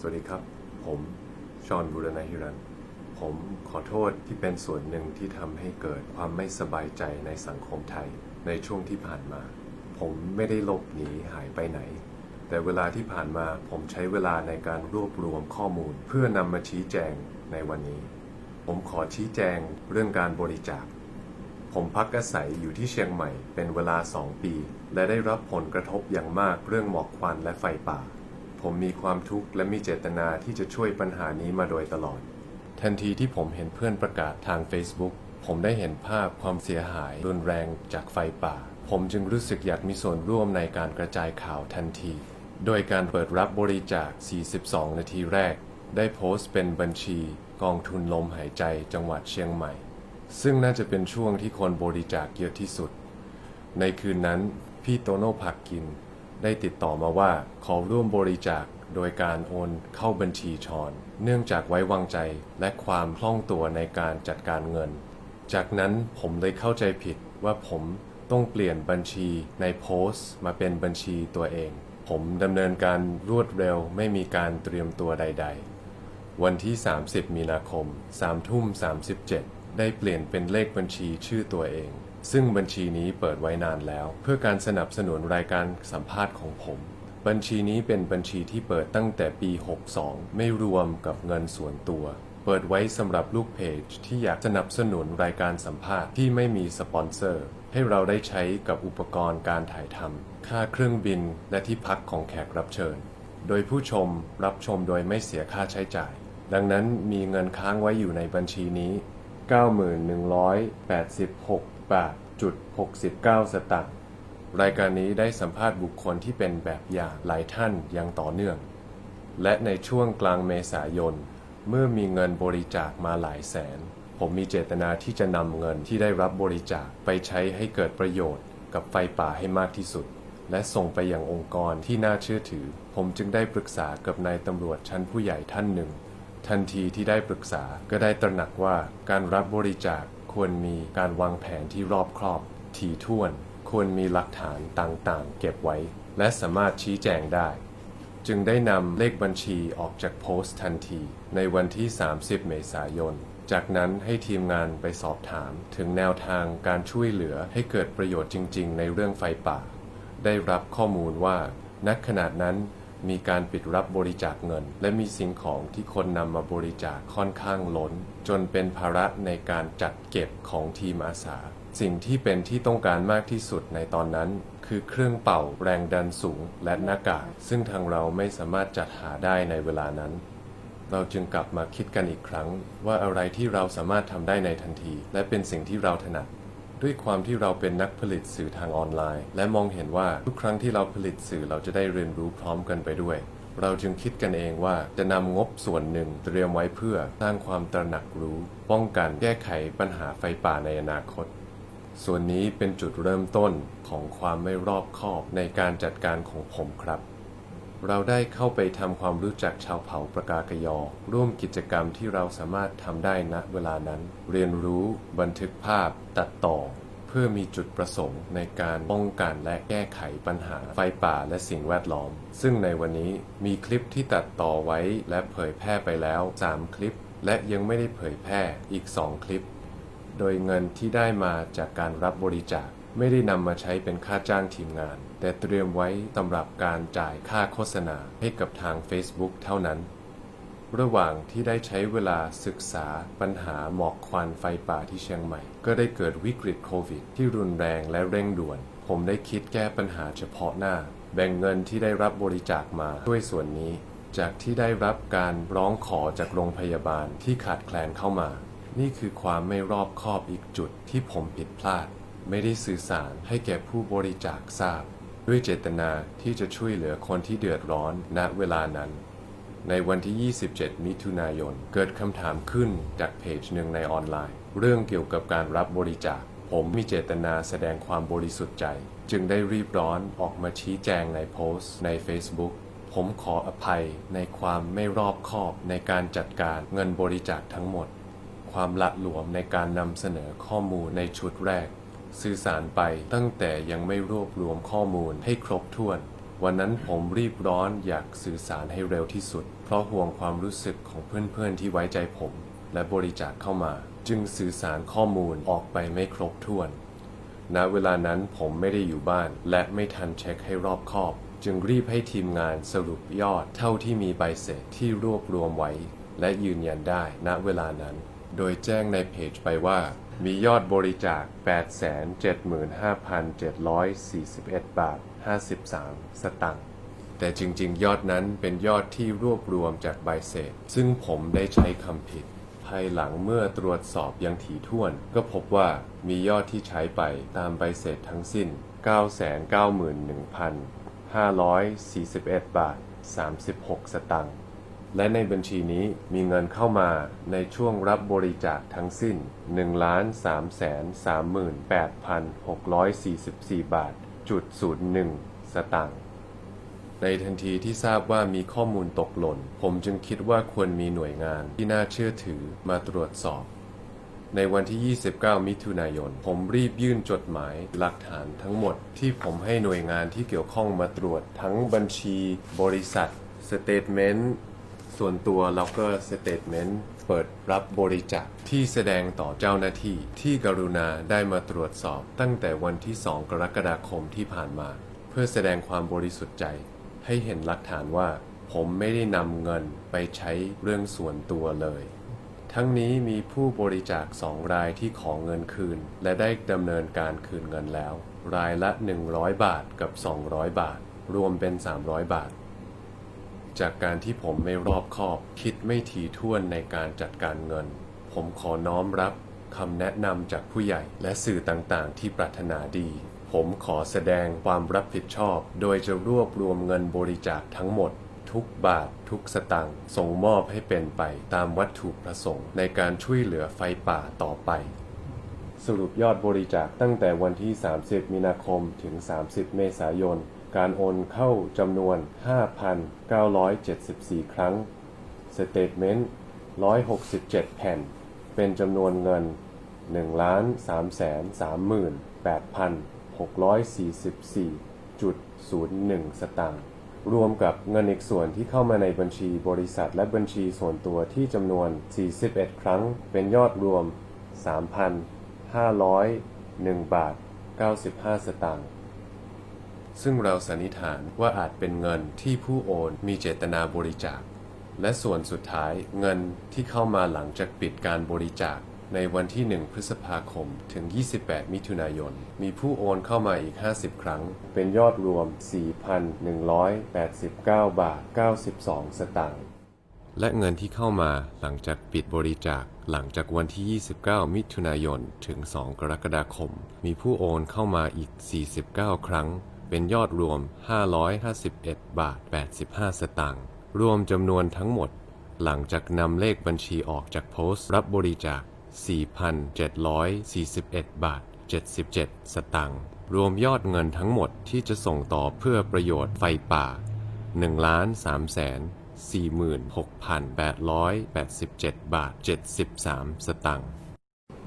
สวัสดีครับ ผมชอนบุรณหิรัน ผมขอโทษที่เป็นส่วนหนึ่งที่ทำให้เกิดความไม่สบายใจในสังคมไทยในช่วงที่ผ่านมา ผมไม่ได้หลบหนีหายไปไหน แต่เวลาที่ผ่านมาผมใช้เวลาในการรวบรวมข้อมูล เพื่อนำมาชี้แจงในวันนี้ ผมขอชี้แจงเรื่องการบริจาค ผมพักอาศัยอยู่ที่เชียงใหม่เป็นเวลา 2 ปี และได้รับผลกระทบอย่างมากเรื่องหมอกควันและไฟป่า ผมมีความทุกข์และมีเจตนาที่จะช่วยปัญหานี้มาโดยตลอด ทันทีที่ผมเห็นเพื่อนประกาศทาง Facebook ผมได้เห็นภาพความเสียหายรุนแรงจากไฟป่า ผมจึงรู้สึกอยากมีส่วนร่วมในการกระจายข่าวทันที โดยการเปิดรับบริจาค 42 นาทีแรก ได้โพสต์เป็นบัญชีกองทุนลมหายใจจังหวัดเชียงใหม่ ซึ่งน่าจะเป็นช่วงที่คนบริจาคเยอะที่สุด ในคืนนั้นพี่โตโน่ผักกิน ได้ติดต่อมาว่าขอร่วมบริจาคโดยการโอนเข้าบัญชีชอน เนื่องจากไว้วางใจและความคล่องตัวในการจัดการเงิน จากนั้นผมเลยเข้าใจผิดว่าผมต้องเปลี่ยนบัญชีในโพสต์ มาเป็นบัญชีตัวเอง ผมดำเนินการรวดเร็วไม่มีการเตรียมตัวใด ๆ วันที่ 30 มีนาคม3ทุ่ม37 ได้เปลี่ยนเป็นเลขบัญชีชื่อตัวเอง ซึ่งบัญชีนี้เปิดไว้นานแล้ว เพื่อการสนับสนุนรายการสัมภาษณ์ของผม บัญชีนี้เป็นบัญชีที่เปิดตั้งแต่ปี 62 ไม่รวมกับเงินส่วนตัว เปิดไว้สำหรับลูกเพจที่อยากสนับสนุนรายการสัมภาษณ์ที่ไม่มีสปอนเซอร์ ให้เราได้ใช้กับอุปกรณ์การถ่ายทำค่าเครื่องบินและที่พักของแขกรับเชิญ โดยผู้ชมรับชมโดยไม่เสียค่าใช้จ่าย ดังนั้นมีเงินค้างไว้อยู่ในบัญชีนี้ 91,186 18.69 สตังค์รายการนี้ได้สัมภาษณ์บุคคลที่เป็นแบบอย่างหลายท่านอย่างต่อเนื่อง และในช่วงกลางเมษายน เมื่อมีเงินบริจาคมาหลายแสน ผมมีเจตนาที่จะนำเงินที่ได้รับบริจาคไปใช้ให้เกิดประโยชน์กับไฟป่าให้มากที่สุด และส่งไปยังองค์กรที่น่าเชื่อถือ ผมจึงได้ปรึกษากับนายตำรวจชั้นผู้ใหญ่ท่านหนึ่ง ทันทีที่ได้ปรึกษาก็ได้ตระหนักว่าการรับบริจาค ควรมีการวางแผนที่รอบครอบถี่ถ้วน ควรมีหลักฐานต่างๆ เก็บไว้ และสามารถชี้แจงได้ จึงได้นำเลขบัญชีออกจากโพสต์ทันที ในวันที่ 30 เมษายน จากนั้นให้ทีมงานไปสอบถามถึงแนวทางการช่วยเหลือให้เกิดประโยชน์จริง ๆ ในเรื่องไฟป่า ได้รับข้อมูลว่าณขณะนั้น มีการปิดรับบริจาคเงิน และมีสิ่งของที่คนนำมาบริจาคค่อนข้างล้น จนเป็นภาระในการจัดเก็บของทีมอาสา สิ่งที่เป็นที่ต้องการมากที่สุดในตอนนั้น คือเครื่องเป่าแรงดันสูงและหน้ากาก ซึ่งทางเราไม่สามารถจัดหาได้ในเวลานั้น เราจึงกลับมาคิดกันอีกครั้ง ว่าอะไรที่เราสามารถทำได้ในทันที และเป็นสิ่งที่เราถนัด ด้วยความที่เราเป็นนักผลิตสื่อทางออนไลน์ และมองเห็นว่าทุกครั้งที่เราผลิตสื่อเราจะได้เรียนรู้พร้อมกันไปด้วย เราจึงคิดกันเองว่าจะนำงบส่วนหนึ่งเตรียมไว้เพื่อสร้างความตระหนักรู้ ป้องกันแก้ไขปัญหาไฟป่าในอนาคต ส่วนนี้เป็นจุดเริ่มต้นของความไม่รอบคอบในการจัดการของผมครับ เราได้เข้าไปทำความรู้จักชาวเผ่าประกากยอ ร่วมกิจกรรมที่เราสามารถทำได้ณเวลานั้น เรียนรู้ บันทึกภาพ ตัดต่อ เพื่อมีจุดประสงค์ในการป้องกันและแก้ไขปัญหาไฟป่าและสิ่งแวดล้อม ซึ่งในวันนี้มีคลิปที่ตัดต่อไว้และเผยแพร่ไปแล้ว 3 คลิป และยังไม่ได้เผยแพร่อีก 2 คลิป โดยเงินที่ได้มาจากการรับบริจาค ไม่ได้นำมาใช้เป็นค่าจ้างทีมงาน แต่เตรียมไว้สำหรับการจ่ายค่าโฆษณาให้กับทาง Facebook เท่านั้น ระหว่างที่ได้ใช้เวลาศึกษาปัญหาหมอกควันไฟป่าที่เชียงใหม่ ก็ได้เกิดวิกฤตโควิด ที่รุนแรงและเร่งด่วน ผมได้คิดแก้ปัญหาเฉพาะหน้า แบ่งเงินที่ได้รับบริจาคมาด้วยส่วนนี้ จากที่ได้รับการร้องขอจากโรงพยาบาลที่ขาดแคลนเข้ามา นี่คือความไม่รอบคอบอีกจุดที่ผมผิดพลาด ไม่ได้สื่อสารให้แก่ผู้บริจาคทราบ ด้วยเจตนาที่จะช่วยเหลือคนที่เดือดร้อนณเวลานั้น ในวันที่ 27 มิถุนายน เกิดคำถามขึ้นจากเพจหนึ่งในออนไลน์ เรื่องเกี่ยวกับการรับบริจาค ผมมีเจตนาแสดงความบริสุทธิ์ใจ จึงได้รีบร้อนออกมาชี้แจงในโพสต์ใน Facebook ผมขออภัยในความไม่รอบคอบในการจัดการเงินบริจาคทั้งหมด ความละหลวมในการนำเสนอข้อมูลในชุดแรก สื่อสารไปตั้งแต่ยังไม่รวบรวมข้อมูลให้ครบถ้วน วันนั้นผมรีบร้อนอยากสื่อสารให้เร็วที่สุด เพราะห่วงความรู้สึกของเพื่อนๆที่ไว้ใจผม และบริจาคเข้ามา จึงสื่อสารข้อมูลออกไปไม่ครบถ้วนณเวลานั้นผมไม่ได้อยู่บ้าน และไม่ทันเช็คให้รอบคอบ จึงรีบให้ทีมงานสรุปยอดเท่าที่มีใบเสร็จที่รวบรวมไว้ และยืนยันได้ณเวลานั้น โดยแจ้งในเพจไปว่า มียอดบริจาค 875,741 บาท 53 สตังค์ แต่จริงๆ ยอดนั้นเป็นยอดที่รวบรวมจากใบเสร็จซึ่งผมได้ใช้คำผิด ภายหลังเมื่อตรวจสอบยังถี่ถ้วน ก็พบว่ามียอดที่ใช้ไปตามใบเสร็จทั้งสิ้น 991,541 บาท 36 สตังค์ และในบัญชีนี้มีเงินเข้ามาในช่วงรับบริจาคทั้งสิ้น 1,338,644 บาทจุด01 สตังค์ในทันทีที่ทราบว่ามีข้อมูลตกหล่น ผมจึงคิดว่าควรมีหน่วยงานที่น่าเชื่อถือมาตรวจสอบ ในวันที่ 29 มิถุนายน ผมรีบยื่นจดหมายหลักฐานทั้งหมด ที่ผมให้หน่วยงานที่เกี่ยวข้องมาตรวจทั้งบัญชี บริษัทสเตทเมนต์ ส่วนตัวแล้วก็สเตทเมนต์เปิดรับบริจาคที่แสดงต่อเจ้าหน้าที่ ที่กรุณาได้มาตรวจสอบ ตั้งแต่วันที่ 2 กรกฎาคมที่ผ่านมา เพื่อแสดงความบริสุทธิ์ใจ ให้เห็นหลักฐานว่า ผมไม่ได้นำเงินไปใช้เรื่องส่วนตัวเลย ทั้งนี้มีผู้บริจาคสองรายที่ขอเงินคืน และได้ดำเนินการคืนเงินแล้ว รายละ 100 บาทกับ 200 บาท รวมเป็น 300 บาท จากการที่ผมไม่รอบคอบ คิดไม่ถี่ถ้วนในการจัดการเงิน ผมขอน้อมรับคำแนะนำจากผู้ใหญ่และสื่อต่างๆ ที่ปรารถนาดี ผมขอแสดงความรับผิดชอบ โดยจะรวบรวมเงินบริจาคทั้งหมด ทุกบาท ทุกสตังค์ส่งมอบให้เป็นไปตามวัตถุประสงค์ ในการช่วยเหลือไฟป่าต่อไป สรุปยอดบริจาคตั้งแต่วันที่ 30 มีนาคมถึง 30 เมษายน การโอนเข้าจำนวน 5,974 ครั้ง สเตทเมนต์ 167 แผ่น เป็นจำนวนเงิน 1,338,644.01 สตางค์ รวมกับเงินอีกส่วนที่เข้ามาในบัญชีบริษัทและบัญชีส่วนตัวที่จำนวน 41 ครั้ง เป็นยอดรวม 3,501 บาท 95 สตางค์ ซึ่งเราสันนิษฐานว่าอาจเป็นเงินที่ผู้โอนมีเจตนาบริจาค และส่วนสุดท้ายเงินที่เข้ามาหลังจากปิดการบริจาคในวันที่ 1 พฤษภาคม ถึง 28 มิถุนายน มีผู้โอนเข้ามาอีก 50 ครั้ง เป็นยอดรวม 4,189 บาท 92 สตางค์ และเงินที่เข้ามาหลังจากปิดบริจาค หลังจากวันที่ 29 มิถุนายน ถึง 2 กรกฎาคม มีผู้โอนเข้ามาอีก 49 ครั้ง เป็นยอดรวม 551 บาท 85 สตางค์ รวมจำนวนทั้งหมด หลังจากนำเลขบัญชีออกจากโพสต์ รับบริจาค 4,741 บาท 77 สตางค์ รวมยอดเงินทั้งหมดที่จะส่งต่อเพื่อประโยชน์ไฟป่า 1 3 4 46,887 บาท 73 สตังค์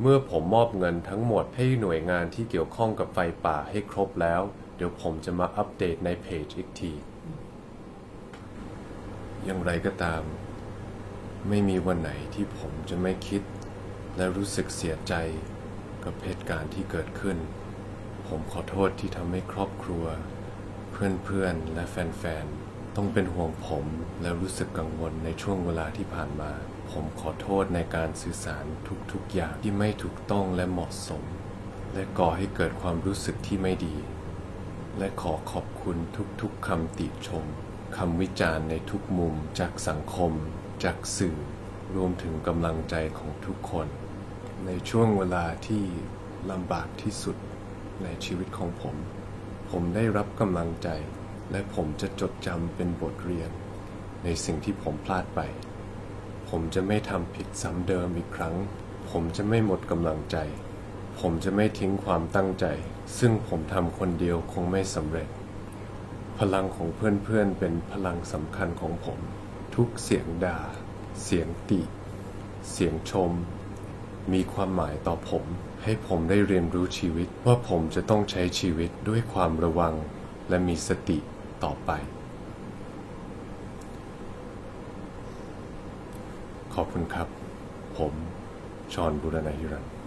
เมื่อผมมอบเงินทั้งหมดให้หน่วยงานที่เกี่ยวข้องกับไฟป่าให้ครบแล้ว ดี๋ยวผมจะมาอัปเดตในเพจอีกที อย่างไรก็ตาม ไม่มีวันไหนที่ผมจะไม่คิด และรู้สึกเสียใจกับเหตุการณ์ที่เกิดขึ้น ผมขอโทษที่ทำให้ครอบครัว เพื่อนๆ และแฟนๆ ต้องเป็นห่วงผมและรู้สึกกังวลในช่วงเวลาที่ผ่านมา ผมขอโทษในการสื่อสารทุกๆ อย่างที่ไม่ถูกต้องและเหมาะสม และก่อให้เกิดความรู้สึกที่ไม่ดี และขอขอบคุณทุกๆคำติชมคำวิจารณ์ในทุกมุมจากสังคม จากสื่อ รวมถึงกำลังใจของทุกคน ในช่วงเวลาที่ลำบากที่สุดในชีวิตของผม ผมได้รับกำลังใจ และผมจะจดจำเป็นบทเรียน ในสิ่งที่ผมพลาดไป ผมจะไม่ทำผิดซ้ำเดิมอีกครั้ง ผมจะไม่หมดกำลังใจ ผมจะไม่ทิ้งความตั้งใจ ซึ่งผมทำคนเดียวคงไม่สำเร็จ พลังของเพื่อนๆเป็นพลังสำคัญของผม ทุกเสียงด่า เสียงติ เสียงชม มีความหมายต่อผม ให้ผมได้เรียนรู้ชีวิตว่าผมจะต้องใช้ชีวิตด้วยความระวังและมีสติต่อไป ขอบคุณครับ ผม ชอนบุรณาฮิรัน